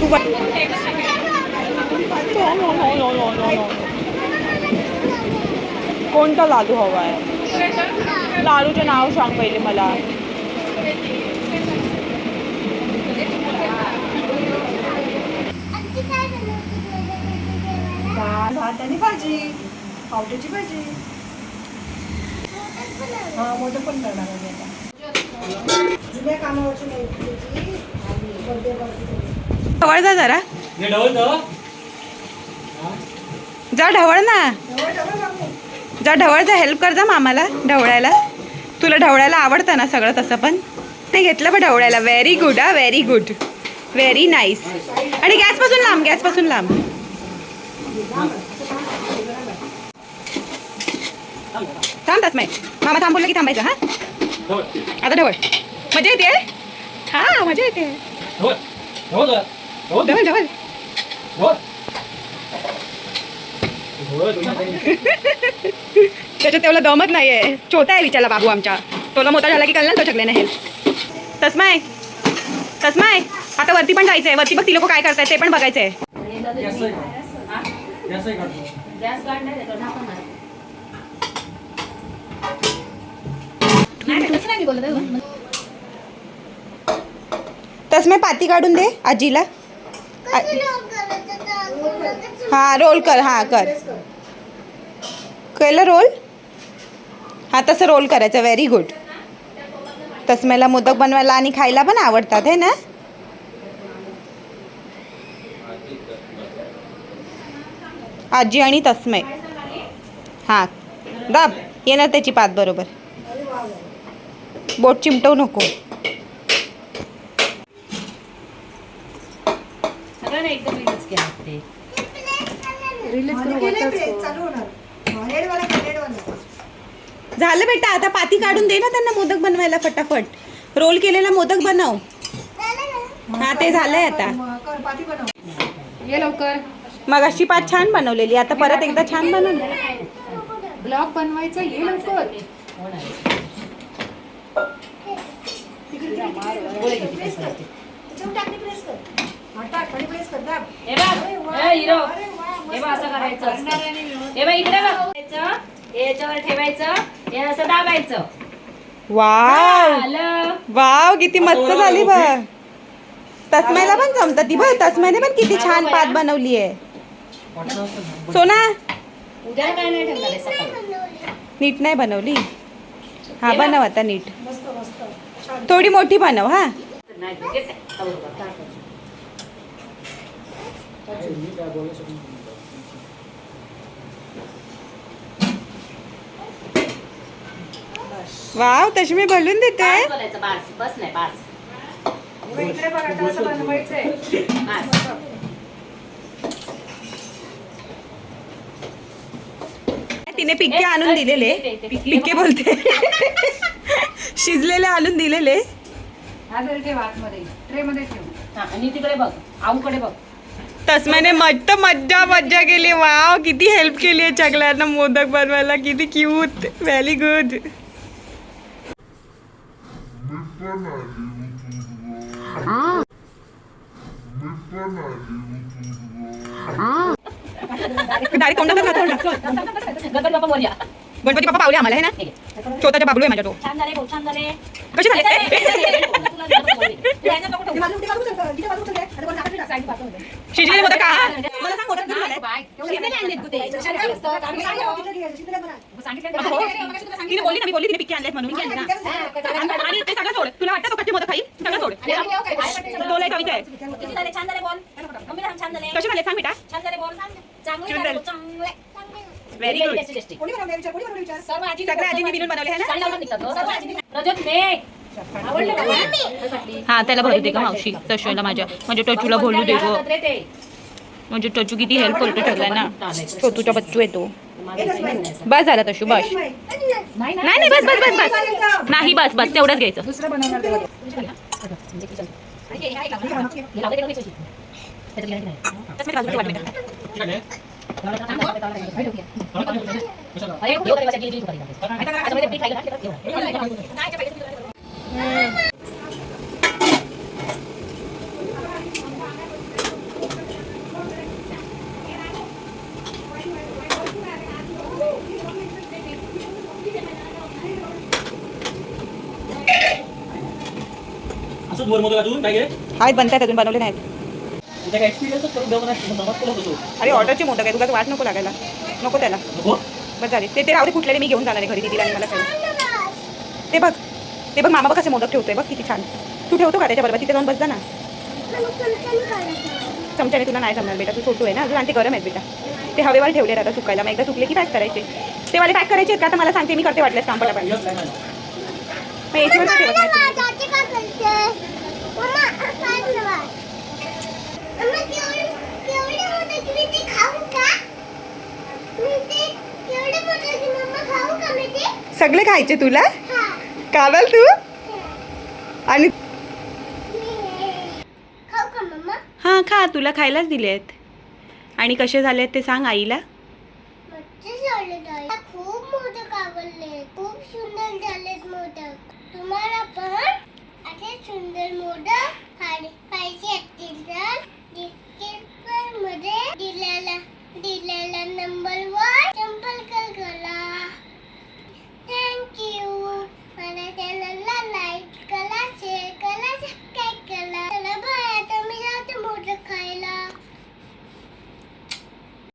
तू कोणता लाडू हवा आहे? लाडूचं नाव सांग पहिले मला. भात आणि भाजी. पावट्याची भाजी. हा मोठं पण करणार आहे आता. जुन्या कामावरची नाही ढवळ जा जरा ढवळ जा ढवळ ना. जवळ बाबू. जा हेल्प कर जा मामाला ढवळायला. तुला ढवळायला आवडतं ना सगळं तसं पण. ते घेतलं पण ढवळायला. व्हेरी गुड हा व्हेरी गुड व्हेरी नाईस आणि गॅसपासून लांब गॅसपासून लांब. थांब तस मामा थांब बोललं की थांबायचं हा? ढवळ. आता ढवळ. मजा येते? हा मजा येते. ढवळ तुझ्या काही. त्याच्यात तेवढं दमत नाहीये छोटा आहे विचारला बाबू आमच्या तोला मोठा झाला की कळला तो चकल्याने हेल्प तस्माय तस्माय आता वरती पण जायचंय वरती बघ ती लोक काय करतायत ते पण बघायचंय नाही नाही. तस्माय पाती काढून दे आजीला हां रोल कर हां कर. केलं रोल हां तसं रोल करायचं व्हेरी गुड तस्मेला मोदक बनवायला आणि खायला पण आवडतात हे ना? आजी आणि तस्मय हां दाब येणार त्याची पात बरोबर. बोट चिमटवू नको. एकदम केलं ते हा. झालं बेटा आता पाती काढून दे ना त्यांना मोदक बनवायला फटाफट. रोल केलेला मोदक बनव. हा ते झालंय आता. ये लवकर. मग अशी पात छान बनवलेली आता परत एकदा छान बनव. ब्लॉग बनवायचा ये लवकर. त्याच्यावर टाकली press कर. press. हे बघ अरे वा, ए, हिरो अरे वा, हे मस्त. बघ असं करायचं. असतं. हे बघ इकडे बघ. करायचं, हे याच्यावर ठेवायचं हे असं दाबायचं. वाव. आलं वाव किती मस्त झाली बघ. तस्मायला पण जमतं. ती बघ तस्मायने पण किती छान पात बनवली आहे. सोना. उद्या काय नाही ठेवणार आहे सकाळी. नीट नाही बनवली? हा बनव आता नीट. मस्त मस्त. छान. थोडी मोठी बनव हा. नाही घेत आहे. हा, बरोबर. टाकायचं. काय, मी काय बोलू शकत नाही. वाव तशी भरलून देते बास बोलायचं बास बस नाही बास बघ, इकडे बघ आता असं बनवायचंय बास तिने पिक्के आणून दिलेले पिक्के बोलते शिजलेले आणून दिलेले हा जरी ठेव आतमध्ये ट्रे मध्ये ठेव. हा, आणि तिकडे बघ. आऊकडे बघ. तस्माने मस्त मज्जा मज्जा केली वाव किती हेल्प केली आहे चकल्यांना मोदक बनवायला किती क्यूट व्हेरी गुड डायरेक्ट कोणता गणपती बाप्पा वर या गणपती बाप्पा पावले आम्हाला है ना ठीक आहे. छोटाचा बाबलू आहे माझ्या तो छान झाले भाऊ छान झाले कसे झाले तुला गणपती वर ये. तुला ह्याच्यात नको ते ठेवू. बाजू- ते बाजू उचल, तिथे बाजू उचल दे. आणि वर झाकण टाक, side पाठवून दे. शिजलेले मोदक का मला सांग मोदक किती झाले? बाय. शिजलेले आणलेत तू ते. शिजलेलं असतं. आम्ही सांगितलं, तिथे घे, शिजलेलं बनव. सांगितलं हो. का? तिने बोलली ना मी बोलली तिने पिक्के आणलेत म्हणून आणि आणि ते सगळं सोड तुला वाटतं तो कच्चे मोदक खाईल सगळं सोड आणि आम्ही काय करायचं? तो लय कविता आहे किती झाले छान झाले बोल मम्मीला सांग, छान झाले कसे झाले सांग बेटा छान झाले बोल चांगले व्हेरी गुड. कोणी बनवलं विचार कोणी बनवलं विचार सर्व आजी सगळ्या आजीने मिळून बनवले आहे ना हो. सर्व आजीने रजत ने आवडलं का? हा त्याला भरू दे का मावशी तशोला माझ्या म्हणजे टचूला बोलू दे गं. म्हणजे टचू किती हेल्प करतो ठरलाय ना तो तुझा बच्चू आहे तो एकच नाही. बस झाला तशू बस. नाही नाही बस बस बस बस नाही बस बस तेवढंच घ्यायचं दुसरं आहेत बनतात अजून बनवले नाहीत. तुझ्या काय एक्सपिरियन्सच करून होतं अरे ऑर्डरचे मोदक आहे तुला वाट नको लागायला. नको त्याला. बस झाले. ते ते राहू दे कुठलेले मी घेऊन जाणार आहे घरी दिदीला आणि मला खायला ते बघ. ते बघ मामा बघ कसे मोदक ठेवतोय. बघ किती छान. तू ठेवतो का त्याच्याबरोबर? तिथे जाऊन बस जा ना. चमच्याने तुला नाही जमणार बेटा. तू छोटू आहे ना. अजून आणि ते गरम आहेत बेटा. ते हवेवर ठेवले आता सुकायला. मग एकदा सुकले की पॅक करायचे. ते वाले पॅक करायचे आहेत का? आता मला सांगते. मी करते काय मग का ठेवत नाही. सगळे खायचे तुला? काढाल तू? आणि हां खा. तुला खायलाच दिले आहेत. आणि कसे झाले ते सांग आईला. खूप मोदक आवडले. खूप सुंदर झालेत मोदक. तुम्हाला पण असे सुंदर मोदक पाहिजे असतील तर मध्ये दिलेला दिलेला नंबरवर